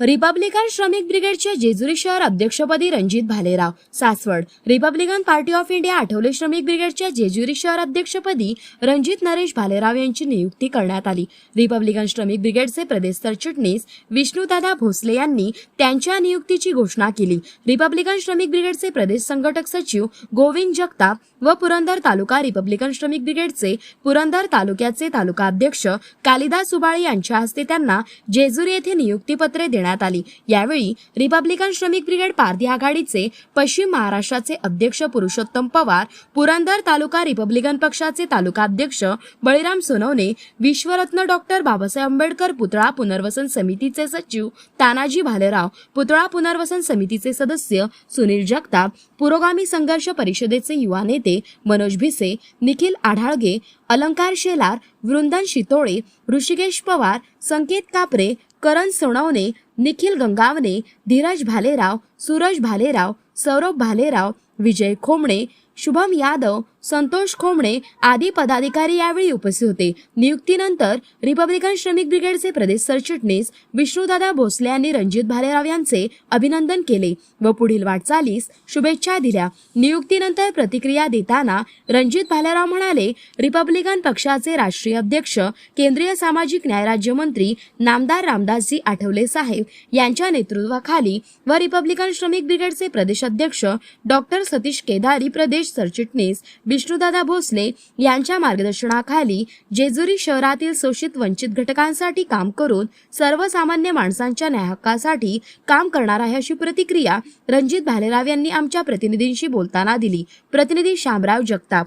Republican श्रमिक ब्रिगेडचे जेजुरी शहर अध्यक्षपदी Ranjit Bhalerao Saswad. Republican Party of India Athawale श्रमिक ब्रिगेडच्या जेजुरी शहर अध्यक्षपदी रणजित नरेश भालेराव यांची नियुक्ती करण्यात आली. रिपब्लिकन श्रमिक ब्रिगेडचे प्रदेश सरचिटणीस विष्णुदादा भोसले यांनी त्यांच्या नियुक्तीची घोषणा केली. रिपब्लिकन श्रमिक ब्रिगेडचे प्रदेश संघटक सचिव गोविंद जगताप व पुरंदर तालुका रिपब्लिकन श्रमिक ब्रिगेडचे पुरंदर तालुक्याचे तालुका अध्यक्ष कालिदास सुबाळे यांच्या हस्ते त्यांना जेजुरी येथे नियुक्तीपत्रे देण्यात आली. यावेळी रिपब्लिकन श्रमिक ब्रिगेड पारधी आघाडीचे पश्चिम महाराष्ट्राचे अध्यक्ष पुरुषोत्तम पवार पुरंदर तालुका रिपब्लिकन पक्षाचे तालुका अध्यक्ष बळीराम सोनवणे विश्वरत्न डॉक्टर बाबासाहेब आंबेडकर पुतळा पुनर्वसन समितीचे सचिव तानाजी भालेराव पुतळा पुनर्वसन समितीचे सदस्य सुनील जगताप पुरोगामी संघर्ष परिषदेचे युवा नेते मनोज भिसे निखिल आढाळगे अलंकार शेलार वृंदन शितोळे ऋषिकेश पवार संकेत कापरे करण सोनवणे निखिल गंगावने धीरज भालेराव सूरज भालेराव सौरभ भालेराव विजय खोमणे शुभम यादव संतोष खोमणे आदी पदाधिकारी यावेळी उपस्थित होते. नियुक्तीनंतर रिपब्लिकन श्रमिक ब्रिगेडचे प्रदेश सरचिटणीस विष्णुदादा भोसले यांनी रणजित भालेराव यांचे अभिनंदन केले व पुढील वाटचालीस शुभेच्छा दिल्या. नियुक्तीनंतर प्रतिक्रिया देताना रणजित भालेराव म्हणाले रिपब्लिकन पक्षाचे राष्ट्रीय अध्यक्ष केंद्रीय सामाजिक न्याय राज्यमंत्री नामदार रामदासजी आठवले साहेब यांच्या नेतृत्वाखाली व रिपब्लिकन श्रमिक ब्रिगेडचे प्रदेश अध्यक्ष डॉक्टर सतीश केदारी प्रदेश सरचिटणीस विष्णुदादा भोसले यांच्या मार्गदर्शनाखाली जेजुरी शहरातील शोषित वंचित घटकांसाठी काम करून सर्वसामान्य माणसांच्या न्यायहक्कासाठी काम करणार आहे अशी प्रतिक्रिया रणजित भालेराव यांनी आमच्या प्रतिनिधींशी बोलताना दिली. प्रतिनिधी शामराव जगताप.